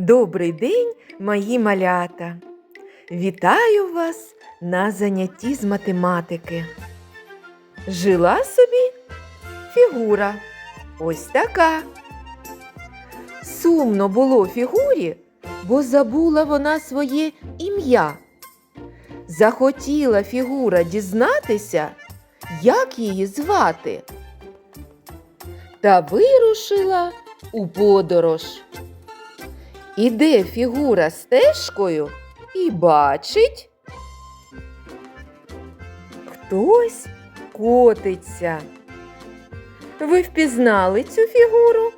Добрий день, мої малята! Вітаю вас на занятті з математики. Жила собі фігура. Ось така. Сумно було фігурі, бо забула вона своє ім'я. Захотіла фігура дізнатися, як її звати. Та вирушила у подорож. Іде фігура стежкою і бачить. Хтось котиться. Ви впізнали цю фігуру?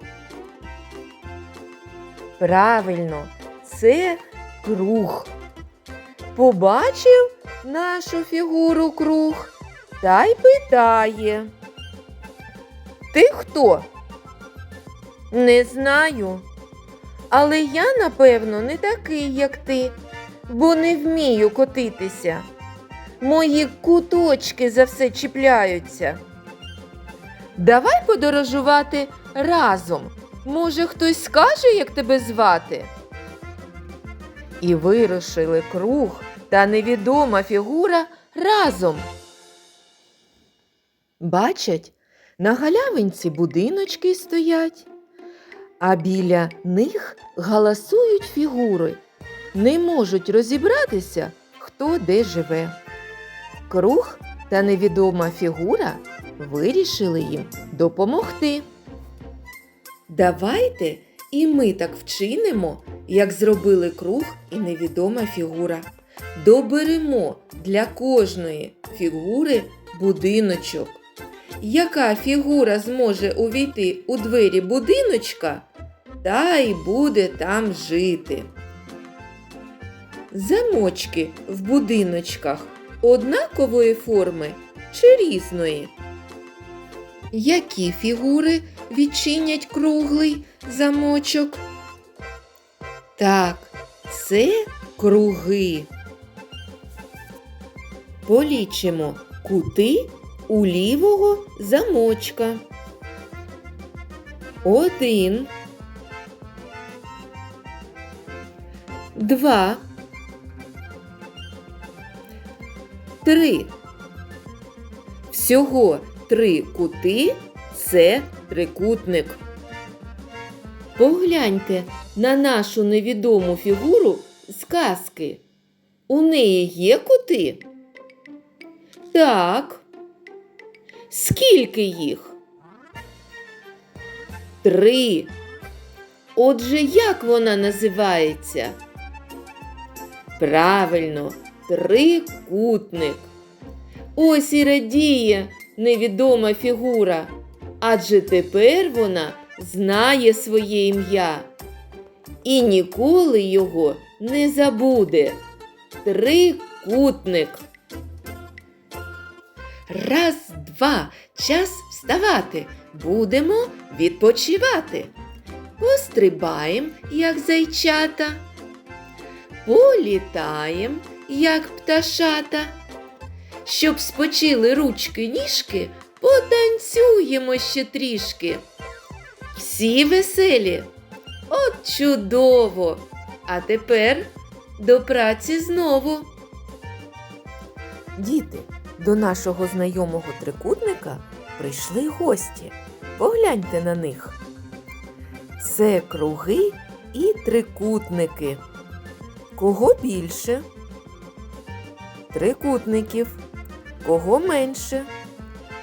Правильно, це круг. Побачив нашу фігуру круг та й питає. Ти хто? Не знаю. Але я, напевно, не такий, як ти, бо не вмію котитися. Мої куточки за все чіпляються. Давай подорожувати разом. Може, хтось скаже, як тебе звати? І вирушили круг та невідома фігура разом. Бачать, на галявинці будиночки стоять, а біля них галасують фігури, не можуть розібратися, хто де живе. Круг та невідома фігура вирішили їм допомогти. Давайте і ми так вчинимо, як зробили круг і невідома фігура. Доберемо для кожної фігури будиночок. Яка фігура зможе увійти у двері будиночка, та й буде там жити. Замочки в будиночках однакової форми чи різної? Які фігури відчинять круглий замочок? Так, це круги. Полічимо кути у лівого замочка. Один. Два. Три. Всього три кути це трикутник. Погляньте на нашу невідому фігуру з казки. У неї є кути? Так. Скільки їх? Три. Отже, як вона називається? Правильно, трикутник. Ось і радіє невідома фігура, адже тепер вона знає своє ім'я і ніколи його не забуде. Трикутник. Раз, два, час вставати. Будемо відпочивати. Пострибаєм, як зайчата. Політаєм, як пташата. Щоб спочили ручки ніжки, потанцюємо ще трішки. Всі веселі. От чудово! А тепер до праці знову. Діти, до нашого знайомого трикутника прийшли гості. Погляньте на них. Це круги і трикутники. Кого більше? Трикутників. Кого менше?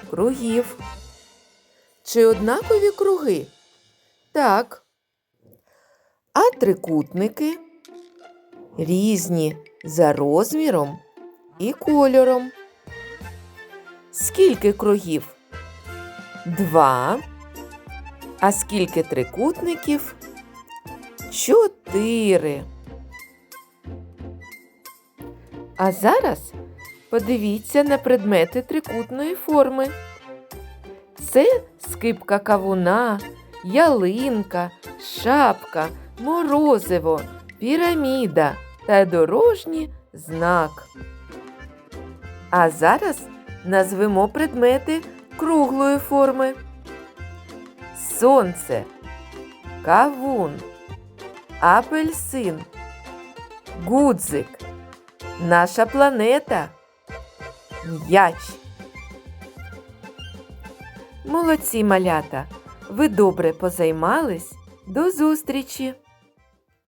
Кругів. Чи однакові круги? Так. А трикутники різні за розміром і кольором. Скільки кругів? Два. А скільки трикутників? Чотири. А зараз подивіться на предмети трикутної форми. Це скипка кавуна, ялинка, шапка, морозиво, піраміда та дорожній знак. А зараз назвемо предмети круглої форми. Сонце, кавун, апельсин, гудзик, наша планета, м'яч. Молодці малята! Ви добре позаймались. До зустрічі!